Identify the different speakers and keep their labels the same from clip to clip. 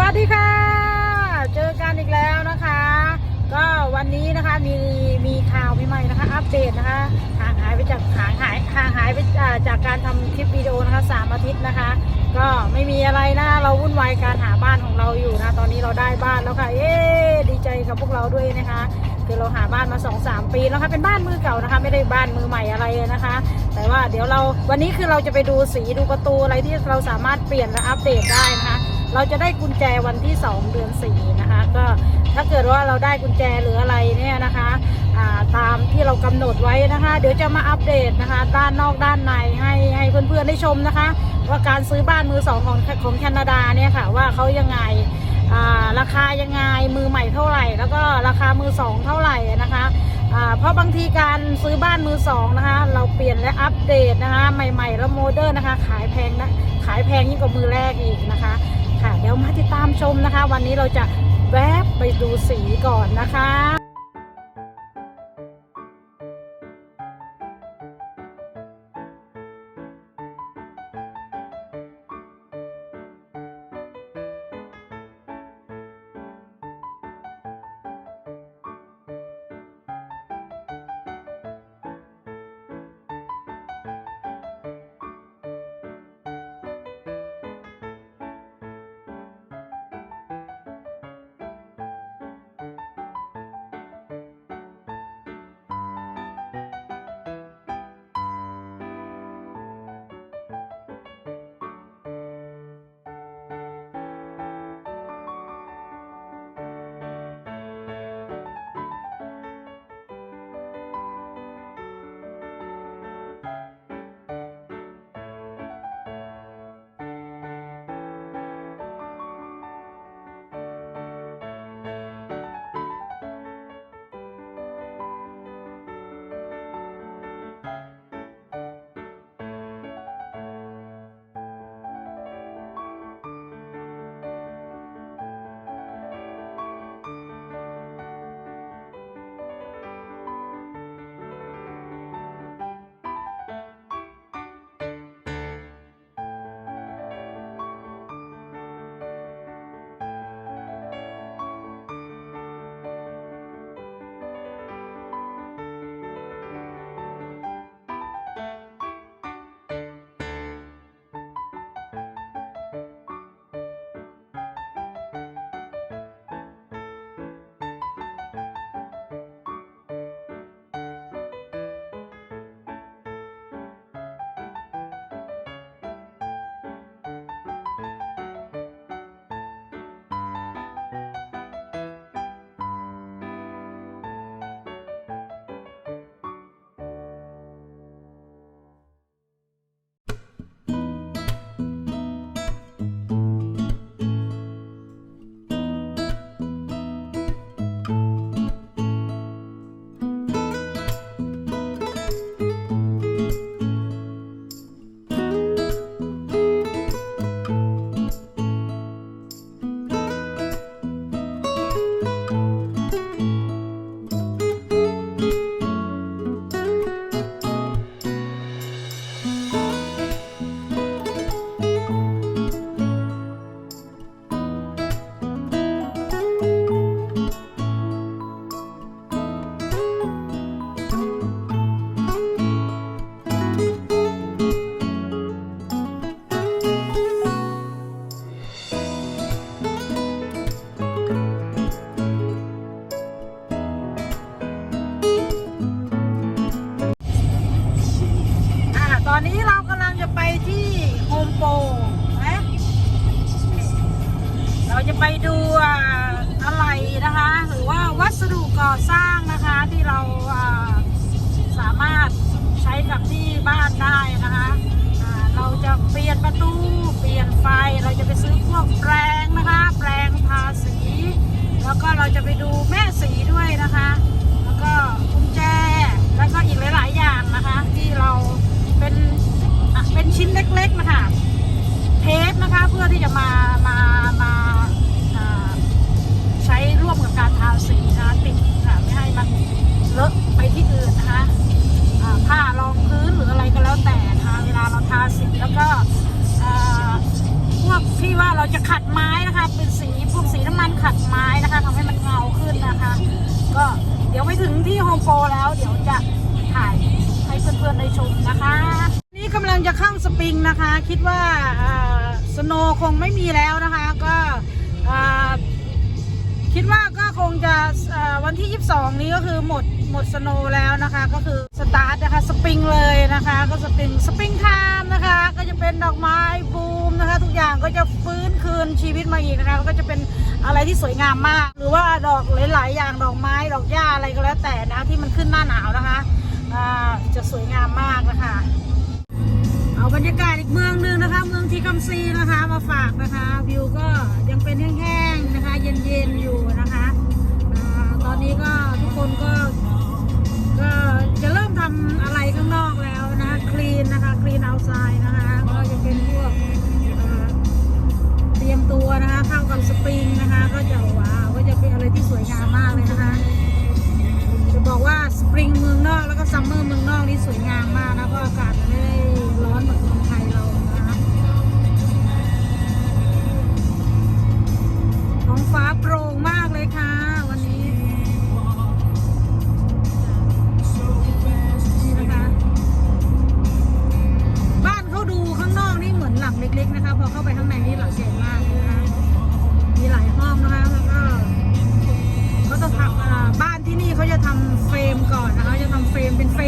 Speaker 1: วัสดีค่ะ เจอกันอีกแล้วนะคะ ก็วันนี้นะคะมีมีข่าวใหม่ๆนะคะ อัปเดตนะคะห่างหายไปจากห่างหายห่างหายไปจากการทำคลิปวิดีโอนะคะสามอาทิตย์นะคะ ก็ไม่มีอะไรนะเราวุ่นวายการหาบ้านของเราอยู่นะตอนนี้เราได้บ้านแล้วค่ะเอ๊ดีใจกับพวกเราด้วยนะคะคือเราหาบ้านมา2อสามปีแล้วค่ะเป็นบ้านมือเก่านะคะ ไม่ได้บ้านมือใหม่อะไรนะคะ แต่ว่าเดี๋ยวเราวันนี้คือเราจะไปดูสีดูประตูอะไรที่เราสามารถเปลี่ยนและอัปเดตได้นะคะ เราจะได้กุญแจวันที่ 2 เดือน4นะคะก็ถ้าเกิดว่าเราได้กุญแจหรืออะไรเนี่ยนะคะาตามที่เรากำหนดไว้นะคะ เดี๋ยวจะมาอัปเดตนะคะ ด้านนอกด้านในให้ให้เพื่อนๆได้ชมนะคะ ว่าการซื้อบ้านมือสองของของแคนาดาเนี่ยค่ะว่าเขายังไงาราคายังไงมือใหม่เท่าไหร่ แล้วก็ราคามือสองเท่าไหร่นะคะเพราะบางทีการซื้อบ้านมือสองนะคะ เราเปลี่ยนและอัปเดตนะคะ ใหม่ๆแล้วโมเดิร์นนะคะ ขายแพงนะขายแพงยิ่งกว่ามือแรกอีกนะคะ ชมนะคะ วันนี้เราจะแวบไปดูสีก่อนนะคะ สดุก่อสร้างนะคะที่เราาสามารถใช้กับที่บ้านได้นะคะเราจะเปลี่ยนประตูเปลี่ยนไฟเราจะไปซื้อพวกแปลงนะคะแปลงทาสี แล้วก็เราจะไปดูแม่สีด้วยนะคะ แล้วก็กุญแจ เราจะขัดไม้นะคะ เป็นสีพวกสีน้ำมันขัดไม้นะคะทำให้มันเงาขึ้นนะคะ ก็เดี๋ยวไปถึงที่โฮมโปรแล้ว เดี๋ยวจะถ่ายให้เพื่อนๆได้ชมนะคะ นี่กำลังจะข้ามสปริงนะคะ คิดว่าสโนคงไม่มีแล้วนะคะ ก็คิดว่าก็คงจะส วันที่ 22 นี้ก็คือหมดหมดสโนแล้วนะคะ ก็คือสตาร์ทนะคะสปริงเลยนะคะ ก็สปริงสปริงไทม์นะคะ ก็จะเป็นดอกไม้บูมนะคะ ทุกอย่างก็จะฟื้นคืนชีวิตมาอีกนะคะแล้วก็จะเป็นอะไรที่สวยงามมาก หรือว่าดอกหลาย ๆ อย่างดอกไม้ดอกหญ้าอะไรก็แล้วแต่นะที่มันขึ้นหน้าหนาวนะคะจะสวยงามมากนะคะ เอาบรรยากาศอีกเมืองหนึงนะคะ เมืองที่คำซีนะคะมาฝากนะคะวิวก็ยังเป็นแห้งๆนะคะ เย็นๆอยู่นะคะ อนนี้ก็ทุกคนก็ก็จะเริ่มทำอะไรข้างนอกแล้วนะคะคลีนนะคะคลีนเอาไซด์นะคะก็จะเป็นพวกเอ่อเตรียมตัวนะคะเข้ากับสปริงนะคะก็จะว้าวก็จะเป็นอะไรที่สวยงามมากเลยนะคะจะบอกว่าสปริงเมืองนอกแล้วก็ซัมเมอร์เมืองนอกนี่สวยงามมากนะเพราะอากาศมันไม่ได้ร้อนเหมือนเมืองไทยเรานะคะท้องฟ้าโปร่งมาก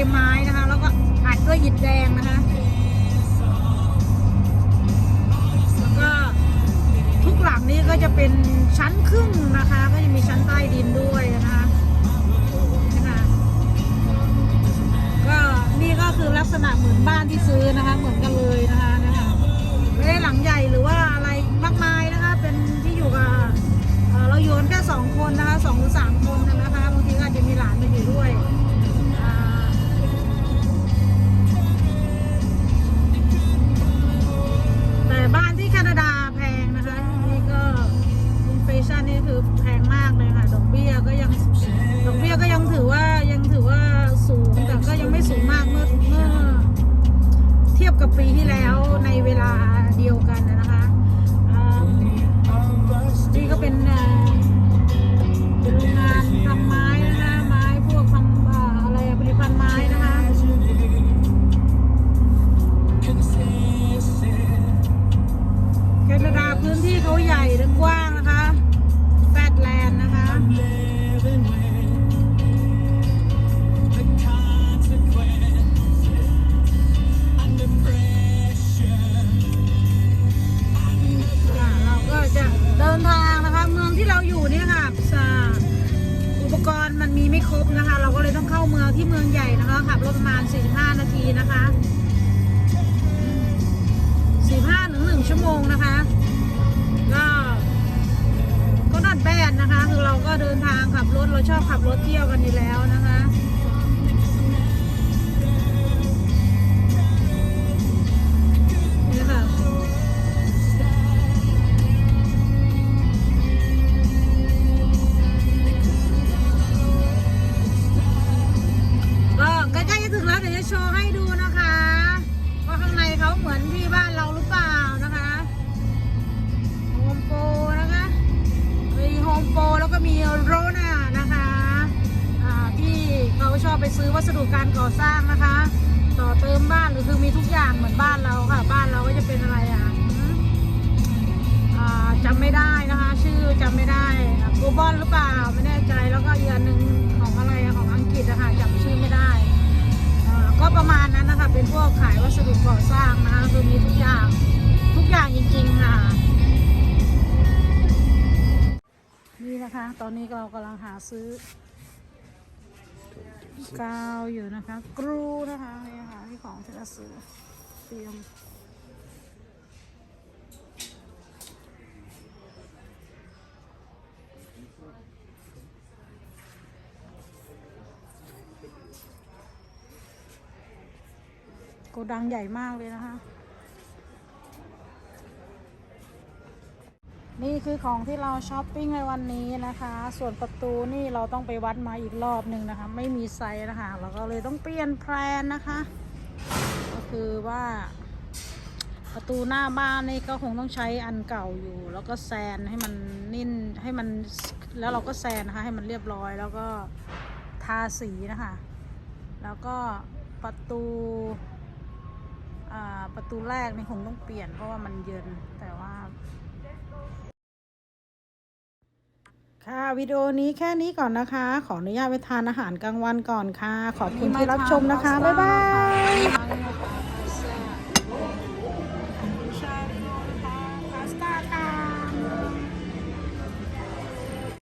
Speaker 1: ยไม้นะคะ แล้วก็อัดด้วยอิฐแดงนะคะ แล้วก็ทุกหลังนี้ก็จะเป็นชั้นครึ่งนะคะ ก็จะมีชั้นใต้ดินด้วยนะคะนะคะก็นี่ก็คือลักษณะเหมือนบ้านที่ซื้อนะคะ เหมือน บี้ยก็ยังดอกเบี้ยก็ยังถือว่ายังถือว่าสูงแต่ก็ยังไม่สูงมากเมื่อเมื่อเทียบกับปีที่แล้วในเวลาเดียวกันนะคะนี่ก็เป็น ประมาณ 45 นาทีนะคะ 45ถึง1ชั่วโมงนะคะ ก็ก็นัดแบนนะคะ คือเราก็เดินทางขับรถ เราชอบขับรถเที่ยวกันอยู่แล้วนะคะ เหมือนที่บ้านเราหรือเปล่านะคะโฮมโปรนะคะมีโฮมโปรแล้วก็มีโรนานะคะอ่าที่เขาชอบไปซื้อวัสดุการก่อสร้างนะคะ ต่อเติมบ้านหรือคือมีทุกอย่างเหมือนบ้านเราค่ะ บ้านเราก็จะเป็นอะไรอะอ่าจำไม่ได้นะคะ ชื่อจำไม่ได้กูบอนหรือเปล่าไม่แน่ใจแล้วก็อีกอันหนึ่งของอะไรของอังกฤษอะค่ะจำชื่อไม่ได้ ก็ประมาณนั้นนะคะ เป็นพวกขายวัสดุก่อสร้างนะคะคือมีทุกอย่างทุกอย่างจริงๆค่ะ นี่นะคะ ตอนนี้เรากำลังหาซื้อกาวอยู่นะคะ กรูนะคะนี่ค่ะที่ของที่เราซื้อเตรียม โกดังใหญ่มากเลยนะคะ นี่คือของที่เราช้อปปิ้งในวันนี้นะคะ ส่วนประตูนี่เราต้องไปวัดมาอีกรอบหนึ่งนะคะ ไม่มีไซส์นะคะ เราก็เลยต้องเปลี่ยนแพลนนะคะ ก็คือว่าประตูหน้าบ้านนี่ก็คงต้องใช้อันเก่าอยู่ แล้วก็แซนให้มันนิ่นให้มันแล้วเราก็แซนนะคะให้มันเรียบร้อย แล้วก็ทาสีนะคะ แล้วก็ประตู ประตูแรกนี่คงต้องเปลี่ยนเพราะว่ามันเย็นแต่ว่า ค่ะวิดีโอนี้แค่นี้ก่อนนะคะ ขออนุญาตไปทานอาหารกลางวันก่อนค่ะ ขอบคุณที่รับชมนะคะ บ๊ายบาย